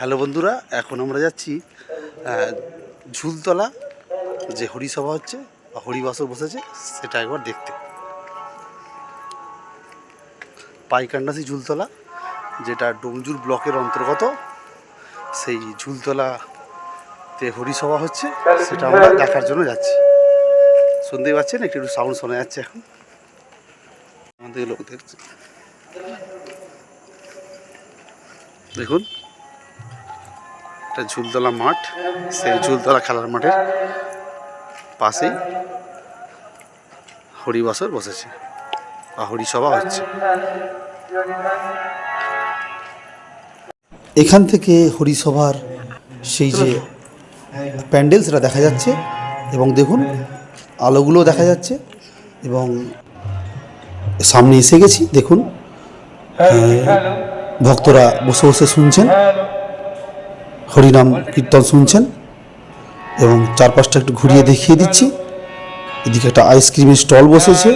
Hello বন্ধুরা, এখন আমরা যাচ্ছি ঝুলতলা, যে হরিসভা হচ্ছে, বা হরিবাসর বসেছে, সেটা একবার দেখতে। পাইকান্ডাসি ঝুলতলা, যেটা ডোমজুর ব্লকের অন্তর্গত, সেই ঝুলতলাতে হরিসভা হচ্ছে, সেটা আমরা দেখার জন্য যাচ্ছি। শুনতেই পাচ্ছেন? একটু একটু সাউন্ড শোনা যাচ্ছে এখন। আমাদের লোক দেখছে। দেখুন। একটা ঝুলতলা মাঠ, সেই ঝুলতলা খেলার মাঠের পাশেই হরিবাসর বসেছে। বা হরিসভা হচ্ছে। এখান থেকে হরিসভার সেই যে প্যান্ডেল, সেটা দেখা যাচ্ছে এবং দেখুন আলোগুলো দেখা যাচ্ছে এবং সামনে এসে গেছি, দেখুন ভক্তরা বসে বসে শুনছেন। হরিনাম কীর্তন শুনছেন এবং চারপাশটা একটু ঘুরিয়ে দেখিয়ে দিচ্ছি। এদিকে একটা আইসক্রিমের স্টল বসেছে।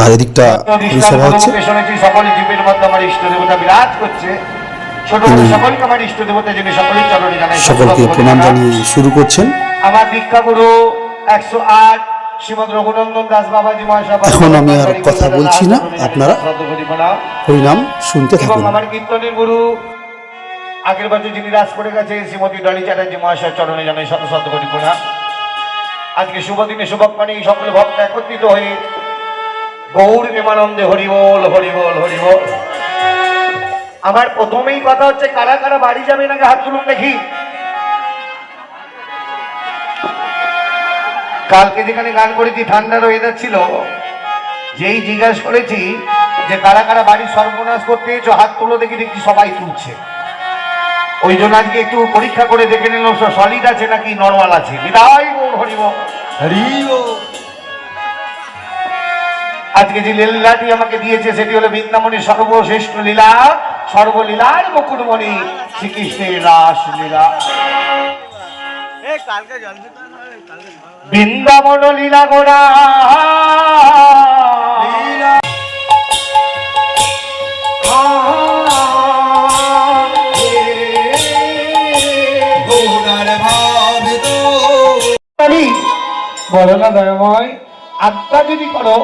আর এদিকটা হরিসভা হচ্ছে সকলকে প্রণাম জানিয়ে শুরু করছেন। আমার দীক্ষা গুরু একশো আট এখন আমি আর কথা বলছি না, আপনারা হরিনাম শুনতে থাকুন। আমার কীর্তনের গুরু আগের বছর যিনি রাজ করে গেছে, শ্রীমতী ডলি চ্যাটার্জি মহাশয় চরণে জানাই শত শত কোটি প্রণাম। আজকে শুভ দিনে শুভক্ষণে সকল ভক্ত একত্রিত হয়ে গৌর প্রেমানন্দে হরিবল হরিবল হরিবল আমার প্রথমেই কথা হচ্ছে, কারা কারা বাড়ি যাবে নাকি হাত তুলুন দেখি। কালকে যেখানে গান করেছি ঠান্ডার ওয়েদার ছিল যেই জিজ্ঞাসা করেছি যে কারা কারা বাড়ির সর্বনাশ করতে হাত তুলো দেখি দেখছি সবাই তুলছে। ওই জন্য আজকে একটু পরীক্ষা করে দেখে নিল সলিড আছে নাকি নর্মাল আছে? বিদায় গৌর হরিব হরিব আজকে যে লীলাটি আমাকে দিয়েছে সেটি হলো বৃন্দামণির সর্বশ্রেষ্ঠ লীলা সর্বলীলার মুকুটমণি শ্রীকৃষ্ণের রাস লীলা বৃন্দাবন লীলা গোড়া। বলো না দয়াময়। আত্মা যদি করো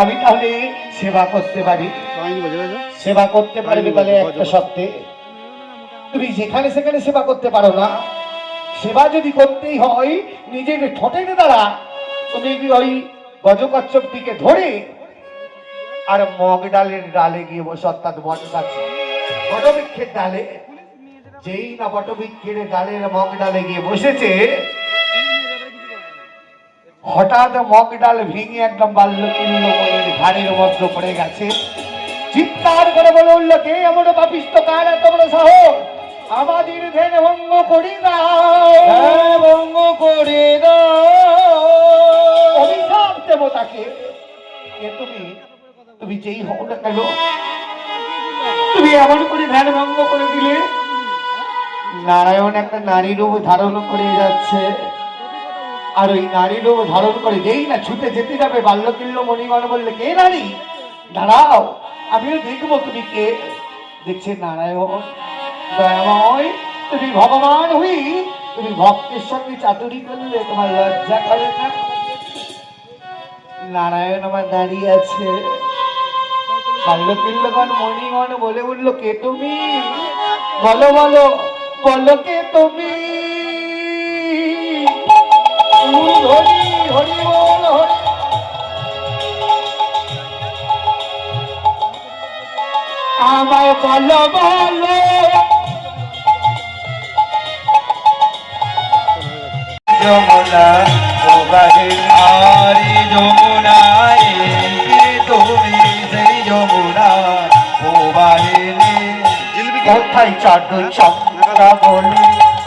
আমি তাহলে সেবা করতে পারি। সেবা করতে পারবে তাহলে একটা সত্ত্বে তুমি যেখানে সেখানে সেবা করতে পারো না। সেবা যদি করতেই হয় নিজের ঠোঁটের দ্বারা তুমি কি ওই গজকচ্ছপটিকে ধরে আর মগ ডালের ডালে গিয়ে বসে অর্থাৎ বট গাছে বটবৃক্ষের ডালে যেই না বটবৃক্ষের ডালের মগ ডালে গিয়ে বসেছে হঠাৎ মগ ডাল ভেঙে একদম বাল্যকিল্ল বইয়ের ঘাড়ের মধ্যে পড়ে গেছে। চিৎকার করে বলে উঠল কে এমন পাপিষ্ট? কার এত বড় সাহস? আমাদের ধ্যান ভঙ্গ করি না ভঙ্গ করে অভিশাপ দেব তাকে। কে তুমি? তুমি যেই হও না কেন? তুমি এমন করে ধ্যান ভঙ্গ করে দিলে? নারায়ণ একটা নারী রূপ ধারণ করে যাচ্ছে। আর ওই নারী রূপ ধারণ করে, যেই না ছুটে যেতে যাবে বাল্যকিল্য মণিগণ বললে, কে নারী? দাঁড়াও, আমিও দেখব তুমি কে। দেখছে নারায়ণ, দয়াময়, তুমি ভগবান হই, তুমি ভক্তের সঙ্গে চাতুরি করলে তোমার লজ্জা করে না? নারায়ণ আমার দাঁড়িয়ে আছে। বাল্যকিল্যগণ মণিগণ বলে উঠল, কে তুমি? বলো বলো বলো কে তুমি? বলো?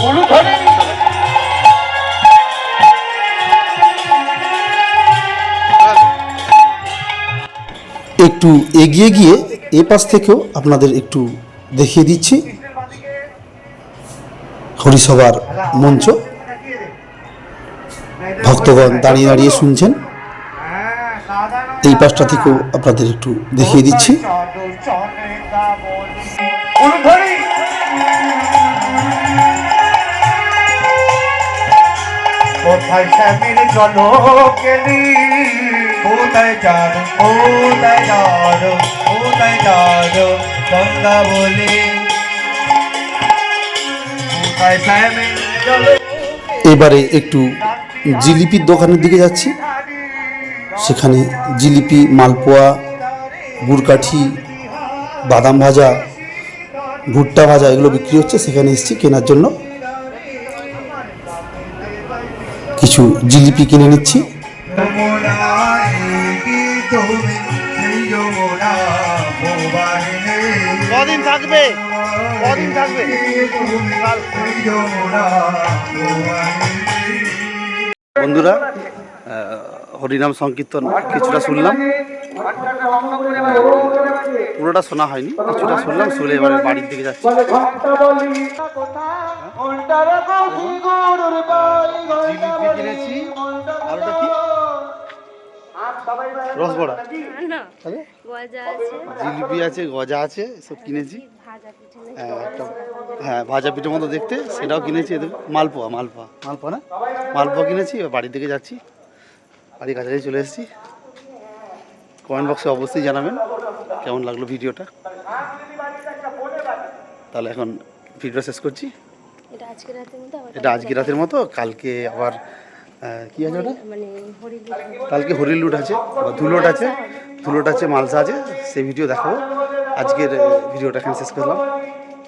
বলো একটু এগিয়ে গিয়ে এ পাশ থেকেও আপনাদের একটু দেখিয়ে দিচ্ছি হরিসভার মঞ্চ। ভক্তগণ দাঁড়িয়ে দাঁড়িয়ে শুনছেন। এই পাশটা থেকেও আপনাদের একটু দেখিয়ে দিচ্ছি। কোথায় কেলি কোথায় যার কোথায় গঙ্গা বলে? এবারে একটু জিলিপির দোকানের দিকে যাচ্ছি। সেখানে জিলিপি, মালপোয়া, গুড়কাঠি, বাদাম ভাজা, ভুট্টা ভাজা এগুলো বিক্রি হচ্ছে। সেখানে এসেছি কেনার জন্য। কিছু জিলিপি কিনে নিচ্ছি। বন্ধুরা হরিনাম সংকীর্তন কিছুটা শুনলাম। পুরোটা শোনা হয়নি কিছুটা শুনলাম শুনে এবারে বাড়ির দিকে যাচ্ছি। রসবড়া জিলিপি আছে গজা আছে সব কিনেছি। হ্যাঁ, একটা হ্যাঁ ভাজা পিঠের মতো দেখতে সেটাও কিনেছি এদের। মালপোয়া মালপোয়া। মালপোয়া না? মালপোয়া কিনেছি বাড়ির দিকে যাচ্ছি। বাড়ির কাছাকাছি চলে এসেছি। কমেন্ট বক্সে অবশ্যই জানাবেন কেমন লাগল ভিডিওটা। তাহলে এখন ভিডিও শেষ করছি। এটা আজকে রাতের এটা আজকে রাতের মতো কালকে আবার কি আছে ওটা? মানে কালকে হরিল লুট আছে বা ধুলোট আছে। ধুলোট আছে মালসা আছে সেই ভিডিও দেখাবো। আজকের ভিডিওটা এখানে শেষ করলাম।